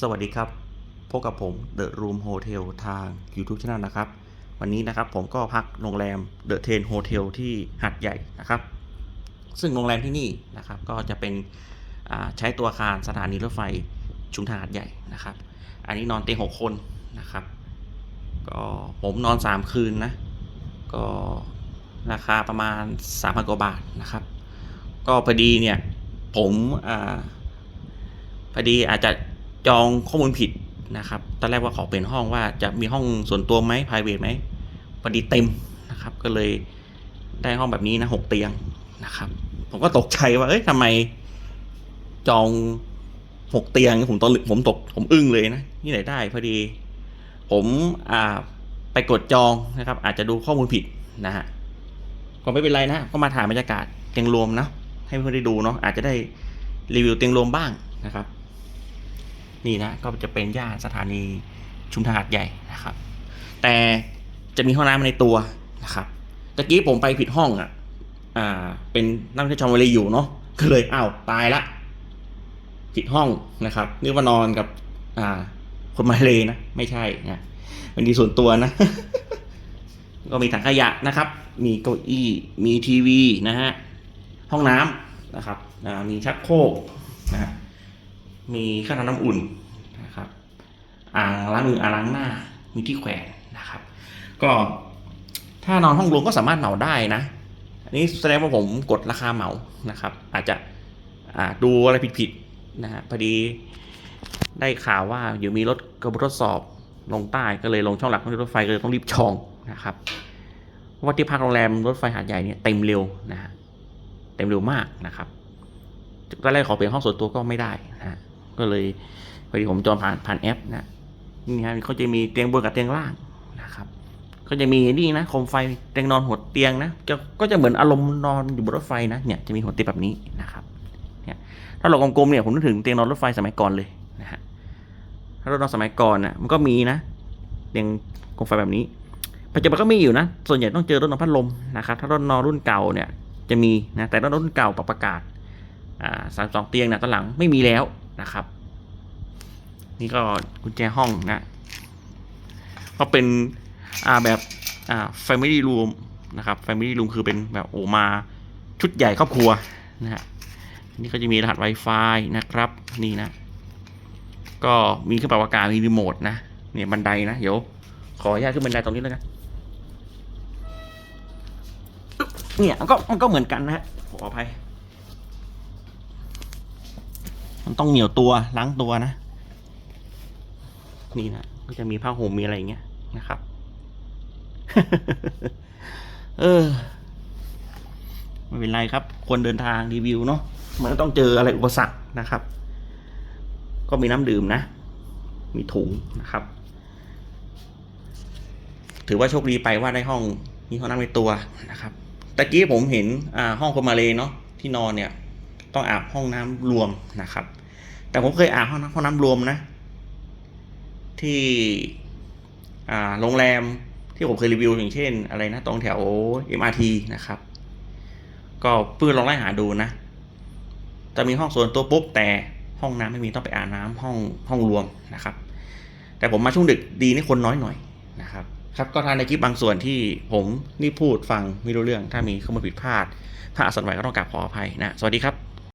สวัสดีครับ พบกับผม The Room Hotel ทาง YouTube Channel นะครับ วันนี้นะครับผมก็พักโรงแรม The Ten Hotel ที่หัดใหญ่นะครับ ซึ่งโรงแรมที่นี่นะครับ ก็จะเป็นใช้ตัวอาคารสถานีรถไฟชุมทางหัดใหญ่นะครับ อันนี้นอนเตียงหกคนนะครับ ก็ผมนอน 3 คืนนะ ก็ราคาประมาณ3,000กว่าบาทนะครับ ก็พอดีเนี่ยผมอพอดีอาจจะ จองข้อมูลผิดนะครับ ตอนแรกว่าขอเป็นห้องว่าจะมีห้องส่วนตัวไหม p r i v a t ไหมพอดีเต็มนะครับ ก็เลยได้ห้องแบบนี้นะหกเตียงนะครับ ผมก็ตกใจว่า เอ้ยทำไมจองหกเตียง ผมตอนผมตกผมอึ้งเลยนะ นี่ไหนได้พอดี ผมอ่าไปกดจองนะครับ อาจจะดูข้อมูลผิดนะฮะก็ไม่เป็นไรนะ ก็มาถ่ายบรรยากาศเตียงรวมนะให้เพื่อนได้ดูเนาะอาจจะได้รีวิวเตียงรวมบ้างนะครับ นี่นะก็จะเป็นย่านสถานีชุมทางหาดใหญ่นะครับ แต่จะมีห้องน้ำในตัวนะครับตะกี้ผมไปผิดห้องอะอ่าเป็นนักท่องเที่ยวชาวมาเลอยู่เนาะก็เลยอ้าวตายละผิดห้องนะครับนึกว่านอนกับอ่าคนมาเลนะไม่ใช่นะเป็นดีส่วนตัวนะ ก็มีถังขยะนะครับ มีเก้าอี้มีทีวีนะฮะห้องน้ำนะครับมีชักโครกนะฮะ มีเครื่องทำน้ำอุ่นนะครับอ่างล้างมืออ่างล้างหน้ามีที่แขวนนะครับ ก็ถ้านอนห้องรวมก็สามารถเหมาได้นะอันนี้แสดงว่าผมกดราคาเหมานะครับ อาจจะอ่าดูอะไรผิดๆนะฮะพอดีได้ข่าวว่าเดี๋ยวมีรถกระบวนทดสอบลงใต้ก็เลยลงช่องหลักของรถไฟก็เลยต้องรีบจองนะครับว่าที่พักโรงแรมรถไฟหาดใหญ่เนี่ยเต็มเร็วนะฮะเต็มเร็วมากนะครับตอนแรกขอเป็นห้องส่วนตัวก็ไม่ได้นะ ก็เลยพอดีผมจองผ่านผ่านแอปนะนี่ฮะเขาจะมีเตียงบนกับเตียงล่างนะครับ ก็จะมีนี่นะโคมไฟเตียงนอนหัวเตียงนะจะก็จะเหมือนอารมณ์นอนอยู่บนรถไฟนะเนี่ยจะมีหัวเตียงแบบนี้นะครับเนี่ยถ้าเรากลมๆเนี่ยผมนึกถึงเตียงนอนรถไฟสมัยก่อนเลยนะฮะถ้ารถนอนสมัยก่อนน่ะมันก็มีนะเตียงโคมไฟแบบนี้ปัจจุบันก็มีอยู่นะ ส่วนใหญ่ต้องเจอรถนอนพัดลมนะครับ ถ้ารถนอนรุ่นเก่าเนี่ยจะมีนะ แต่รถนอนรุ่นเก่าปรับอากาศอ่าสามสองเตียงนี่ยตอนหลังไม่มีแล้ว นะครับ นี่ก็กุญแจห้องนะ ก็เป็นอ่าแบบอ่า family room นะครับ family room คือเป็นแบบโอมาชุดใหญ่ครอบครัวนะฮะนี่ก็จะมีรหัส Wi-Fi นะครับ นี่นะ ก็มีเครื่องปรับอากาศมีรีโมทนะเนี่ยบันไดนะเดี๋ยวขออนุญาตขึ้นบันไดตรงนี้แล้วกันอึ๊บเนี่ยมันก็มันก็เหมือนกันนะฮะขออภัย มันต้องเหนียวตัวล้างตัวนะ นี่นะก็จะมีผ้าห่มมีอะไรอย่างเงี้ยนะครับ เออไม่เป็นไรครับ คนเดินทางรีวิวเนาะมันต้องเจออะไรอุปสรรคนะครับ ก็มีน้ำดื่มนะ มีถุงนะครับ ถือว่าโชคดีไปว่าได้ห้องมีห้องน้ำในตัวนะครับตะกี้ผมเห็นอ่าห้องคนมาเลยเนาะที่นอนเนี่ย ต้องอาบห้องน้ำรวมนะครับ แต่ผมเคยอาบห้องน้ำห้องน้ำรวมนะ ที่โรงแรมที่ผมเคยรีวิวอย่างเช่น อะไรนะตรงแถว MRT นะครับ ก็เพื่อลองไล่หาดูนะ จะมีห้องส่วนตัวปุ๊บแต่ห้องน้ำไม่มีต้องไปอาบน้ำห้องห้องรวมนะครับ แต่ผมมาช่วงดึกดีนี่คนน้อยหน่อยนะครับครับก็ทานในคลิปบางส่วนที่ผมนี่พูดฟังไม่รู้เรื่องถ้ามีข้อมูลผิดพลาด ถ้าอาสนไหวก็ต้องกราบขออภัยนะ สวัสดีครับ